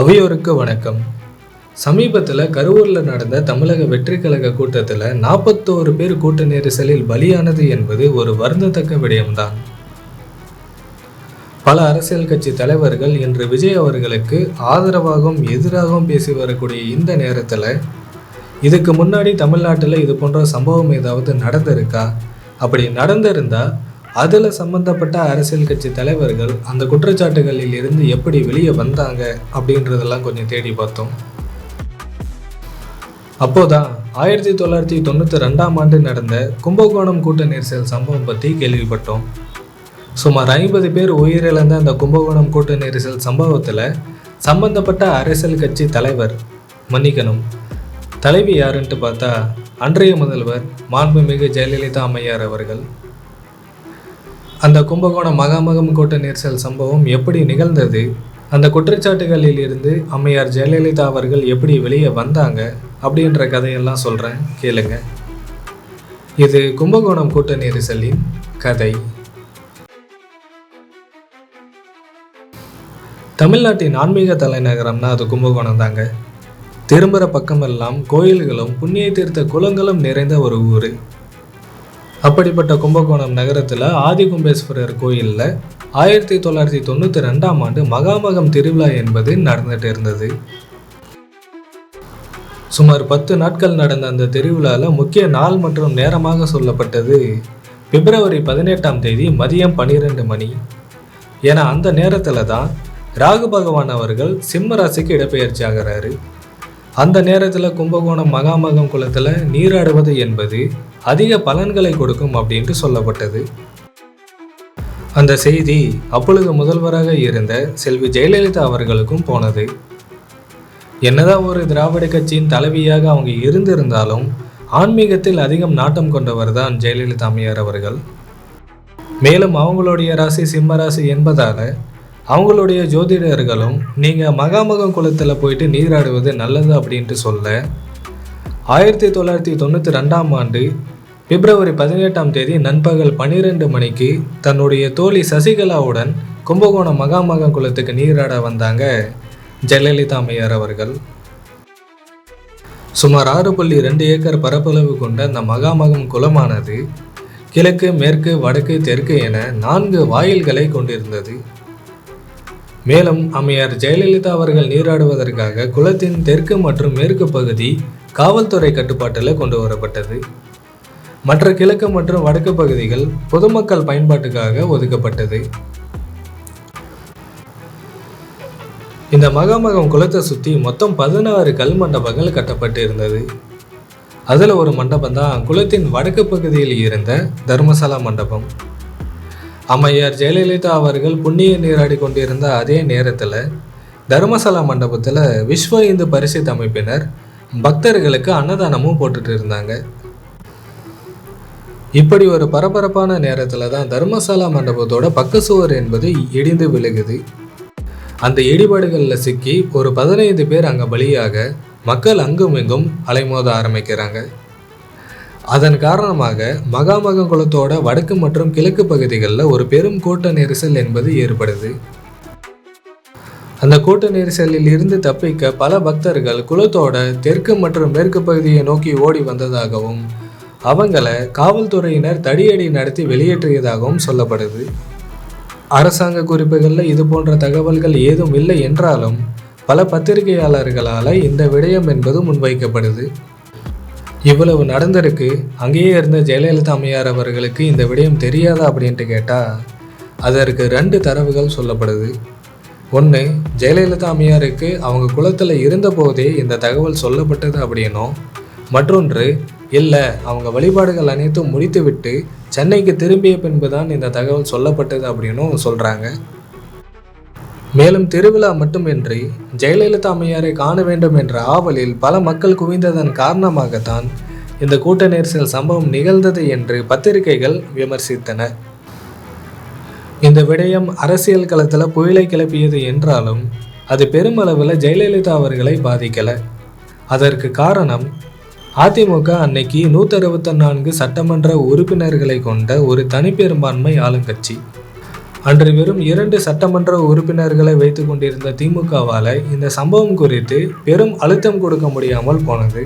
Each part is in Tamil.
அவையோருக்கு வணக்கம். சமீபத்தில் கரூரில் நடந்த தமிழக வெற்றி கழக கூட்டத்தில் நாற்பத்தோரு பேர் கூட்ட நெரிசலில் பலியானது என்பது ஒரு வருந்தத்தக்க விடயம்தான். பல அரசியல் கட்சி தலைவர்கள் இன்று விஜய் அவர்களுக்கு ஆதரவாகவும் எதிராகவும் பேசி வரக்கூடிய இந்த நேரத்தில் இதுக்கு முன்னாடி தமிழ்நாட்டில் இது போன்ற சம்பவம் ஏதாவது நடந்திருக்கா? அப்படி நடந்திருந்தா அதில் சம்பந்தப்பட்ட அரசியல் கட்சி தலைவர்கள் அந்த குற்றச்சாட்டுகளில் இருந்து எப்படி வெளியே வந்தாங்க அப்படின்றதெல்லாம் கொஞ்சம் தேடி பார்த்தோம். அப்போதான் ஆயிரத்தி தொள்ளாயிரத்தி தொண்ணூற்றி ரெண்டாம் ஆண்டு நடந்த கும்பகோணம் கூட்ட நெரிசல் சம்பவம் பற்றி கேள்விப்பட்டோம். சுமார் ஐம்பது பேர் உயிரிழந்த அந்த கும்பகோணம் கூட்ட நெரிசல் சம்பவத்தில் சம்பந்தப்பட்ட அரசியல் கட்சி தலைவர் மன்னிக்கணும். தலைவி யாருன்ட்டு பார்த்தா அன்றைய முதல்வர் மாண்புமிகு ஜெயலலிதா அம்மையார் அவர்கள். அந்த கும்பகோணம் மகாமகம் கூட்ட நெரிசல் சம்பவம் எப்படி நிகழ்ந்தது? அந்த குற்றச்சாட்டுகளில் இருந்து அம்மையார் ஜெயலலிதா அவர்கள் எப்படி வெளியே வந்தாங்க? அப்படின்ற கதையெல்லாம் சொல்கிறேன் கேளுங்க. இது கும்பகோணம் கூட்ட நெரிசலின் கதை. தமிழ்நாட்டின் ஆன்மீக தலைநகரம்னா அது கும்பகோணம் தாங்க. திரும்புகிற பக்கமெல்லாம் கோயில்களும் புண்ணிய தீர்த்த குளங்களும் நிறைந்த ஒரு ஊர். அப்படிப்பட்ட கும்பகோணம் நகரத்தில் ஆதிகும்பேஸ்வரர் கோயிலில் ஆயிரத்தி தொள்ளாயிரத்தி தொண்ணூற்றி ரெண்டாம் ஆண்டு மகாமகம் திருவிழா என்பது நடந்துட்டு இருந்தது. சுமார் பத்து நாட்கள் நடந்த அந்த திருவிழாவில் முக்கிய நாள் மற்றும் நேரமாக சொல்லப்பட்டது பிப்ரவரி பதினெட்டாம் தேதி மதியம் பன்னிரெண்டு மணி. ஏன்னா அந்த நேரத்தில் தான் ராகு பகவான் அவர்கள் சிம்ம ராசிக்கு இடப்பெயர்ச்சி ஆகிறாரு. அந்த நேரத்தில் கும்பகோணம் மகாமகம் குளத்தில் நீராடுவது என்பது அதிக பலன்களை கொடுக்கும் அப்படின்ட்டு சொல்லப்பட்டது. அந்த செய்தி அப்பொழுது முதல்வராக இருந்த செல்வி ஜெயலலிதா அவர்களுக்கும் போனது. என்னதான் ஒரு திராவிட கட்சியின் தலைவியாக அவங்க இருந்திருந்தாலும் ஆன்மீகத்தில் அதிகம் நாட்டம் கொண்டவர் தான் ஜெயலலிதா அம்மையார் அவர்கள். மேலும் அவங்களுடைய ராசி சிம்ம ராசி என்பதால அவங்களுடைய ஜோதிடர்களும் நீங்கள் மகாமகம் குளத்தில் போயிட்டு நீராடுவது நல்லது அப்படின்ட்டு சொல்ல ஆயிரத்தி தொள்ளாயிரத்தி தொண்ணூற்றி ரெண்டாம் ஆண்டு பிப்ரவரி பதினெட்டாம் தேதி நண்பகல் பன்னிரெண்டு மணிக்கு தன்னுடைய தோழி சசிகலாவுடன் கும்பகோணம் மகாமகம் குளத்துக்கு நீராட வந்தாங்க ஜெயலலிதா அம்மையார் அவர்கள். சுமார் ஆறு புள்ளி ரெண்டு ஏக்கர் பரப்பளவு கொண்ட அந்த மகாமகம் குளமானது கிழக்கு மேற்கு வடக்கு தெற்கு என நான்கு வாயில்களை கொண்டிருந்தது. மேலும் அம்மையார் ஜெயலலிதா அவர்கள் நீராடுவதற்காக குளத்தின் தெற்கு மற்றும் மேற்கு பகுதி காவல்துறை கட்டுப்பாட்டில் கொண்டு வரப்பட்டது. மற்ற கிழக்கு மற்றும் வடக்கு பகுதிகள் பொதுமக்கள் பயன்பாட்டுக்காக ஒதுக்கப்பட்டது. இந்த மகாமகம் குளத்தை சுற்றி மொத்தம் பதினாறு கல் மண்டபங்கள் கட்டப்பட்டு இருந்தது அதில் ஒரு மண்டபம் தான் குளத்தின் வடக்கு பகுதியில் இருந்த தர்மசாலா மண்டபம். அம்மையார் ஜெயலலிதா அவர்கள் புண்ணிய நீராடி கொண்டிருந்த அதே நேரத்தில் தர்மசாலா மண்டபத்தில் விஸ்வ இந்து பரிசுத்த அமைப்பினர் பக்தர்களுக்கு அன்னதானமும் போட்டுட்டு இருந்தாங்க. இப்படி ஒரு பரபரப்பான நேரத்தில் தான் தர்மசாலா மண்டபத்தோட பக்க சுவர் என்பது இடிந்து விழுகுது. அந்த இடிபாடுகளில் சிக்கி ஒரு பதினைந்து பேர் அங்கே பலியாக மக்கள் அங்கும் இங்கும் அலைமோத ஆரம்பிக்கிறாங்க. அதன் காரணமாக மகாமகம் குளத்தோட வடக்கு மற்றும் கிழக்கு பகுதிகளில் ஒரு பெரும் கூட்ட நெரிசல் என்பது ஏற்படுது. அந்த கூட்ட நெரிசலில் இருந்து தப்பிக்க பல பக்தர்கள் குளத்தோட தெற்கு மற்றும் மேற்கு பகுதியை நோக்கி ஓடி வந்ததாகவும் அவங்கள காவல்துறையினர் தடியடி நடத்தி வெளியேற்றியதாகவும் சொல்லப்படுது. அரசாங்க குறிப்புகளில் இது போன்ற தகவல்கள் ஏதும் இல்லை என்றாலும் பல பத்திரிகையாளர்களால் இந்த விடயம் என்பது முன்வைக்கப்படுது. இவ்வளவு நடந்திருக்கு அங்கேயே இருந்த ஜெயலலிதா அம்மையார் அவர்களுக்கு இந்த விடயம் தெரியாதா அப்படின்ட்டு கேட்டால் அதற்கு ரெண்டு தரவுகள் சொல்லப்படுது. ஒன்று ஜெயலலிதா அம்மையாருக்கு அவங்க குளத்தில் இருந்தபோதே இந்த தகவல் சொல்லப்பட்டது அப்படின்னும் மற்றொன்று இல்லை அவங்க வழிபாடுகள் அனைத்தும் முடித்துவிட்டு சென்னைக்கு திரும்பிய பின்புதான் இந்த தகவல் சொல்லப்பட்டது அப்படின்னும் சொல்கிறாங்க மேலும் திருவிழா மட்டுமின்றி ஜெயலலிதா அம்மையாரை காண வேண்டும் என்ற ஆவலில் பல மக்கள் குவிந்ததன் காரணமாகத்தான் இந்த கூட்ட நெரிசல் சம்பவம் நிகழ்ந்தது என்று பத்திரிகைகள் விமர்சித்தன. இந்த விடயம் அரசியல் களத்தில் புயலை கிளப்பியது என்றாலும் அது பெருமளவில் ஜெயலலிதா அவர்களை பாதிக்கலை. அதற்கு காரணம் அதிமுக அன்னைக்கு நூற்றி அறுபத்தி நான்கு சட்டமன்ற உறுப்பினர்களை கொண்ட ஒரு தனிப்பெரும்பான்மை ஆளுங்கட்சி. அன்று வெறும் இரண்டு சட்டமன்ற உறுப்பினர்களை வைத்து கொண்டிருந்த திமுகவால் இந்த சம்பவம் குறித்து பெரும் அழுத்தம் கொடுக்க முடியாமல் போனது.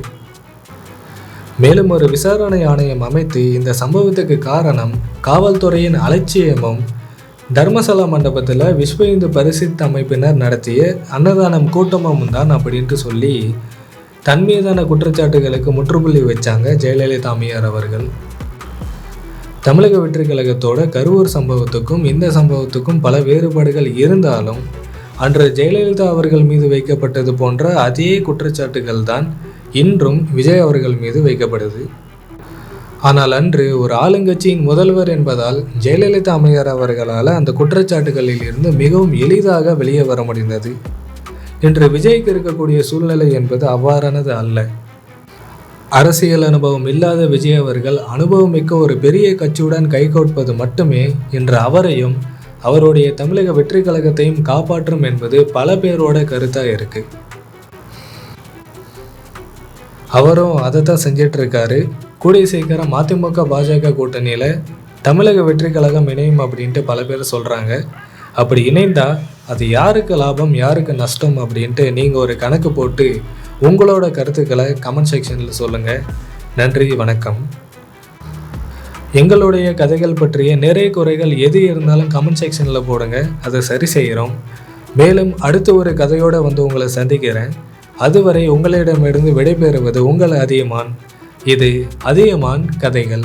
மேலும் ஒரு விசாரணை ஆணையம் அமைத்து இந்த சம்பவத்துக்கு காரணம் காவல்துறையின் அலட்சியமும் தர்மசலா மண்டபத்தில் விஸ்வ இந்து பரிசுத்த அமைப்பினர் நடத்திய அன்னதானம் கூட்டமும் தான் அப்படின்ட்டு சொல்லி தன் மீதான குற்றச்சாட்டுகளுக்கு முற்றுப்புள்ளி வச்சாங்க ஜெயலலிதா அம்மையார் அவர்கள். தமிழக வெற்றி கழகத்தோட கரூர் சம்பவத்துக்கும் இந்த சம்பவத்துக்கும் பல வேறுபாடுகள் இருந்தாலும் அன்று ஜெயலலிதா அவர்கள் மீது வைக்கப்பட்டது போன்ற அதே குற்றச்சாட்டுகள் தான் இன்றும் விஜய் அவர்கள் மீது வைக்கப்படுது. ஆனால் அன்று ஒரு ஆளுங்கட்சியின் முதல்வர் என்பதால் ஜெயலலிதா அம்மையார் அவர்களால் அந்த குற்றச்சாட்டுகளில் இருந்து மிகவும் எளிதாக வெளியே வர முடிந்தது. இன்று விஜய்க்கு இருக்கக்கூடிய சூழ்நிலை என்பது அவ்வாறானது அல்ல. அரசியல் அனுபவம் இல்லாத விஜய் அவர்கள் அனுபவம் மிக்க ஒரு பெரிய கட்சியுடன் கைகோட்பது மட்டுமே இன்று அவரையும் அவருடைய தமிழக வெற்றி கழகத்தையும் காப்பாற்றும் என்பது பல பேரோட கருத்தாக இருக்கு. அவரும் அதை தான் செஞ்சிட்டு இருக்காரு கூடிய சீக்கிரம் மதிமுக பாஜக கூட்டணியில் தமிழக வெற்றி கழகம் இணையும் அப்படின்ட்டு பல பேர் சொல்கிறாங்க அப்படி இணைந்தா அது யாருக்கு லாபம் யாருக்கு நஷ்டம் அப்படின்ட்டு நீங்கள் ஒரு கணக்கு போட்டு உங்களோட கருத்துக்களை கமெண்ட் செக்ஷனில் சொல்லுங்கள் நன்றி வணக்கம். எங்களுடைய கதைகள் பற்றிய நிறைய குறைகள் எது இருந்தாலும் கமெண்ட் செக்ஷனில் போடுங்க. அதை சரி செய்கிறோம். மேலும் அடுத்து ஒரு கதையோடு வந்து உங்களை சந்திக்கிறேன். அதுவரை உங்களிடமிருந்து விடைபெறுவது உங்கள் அதியமான். இது அதியமான் கதைகள்.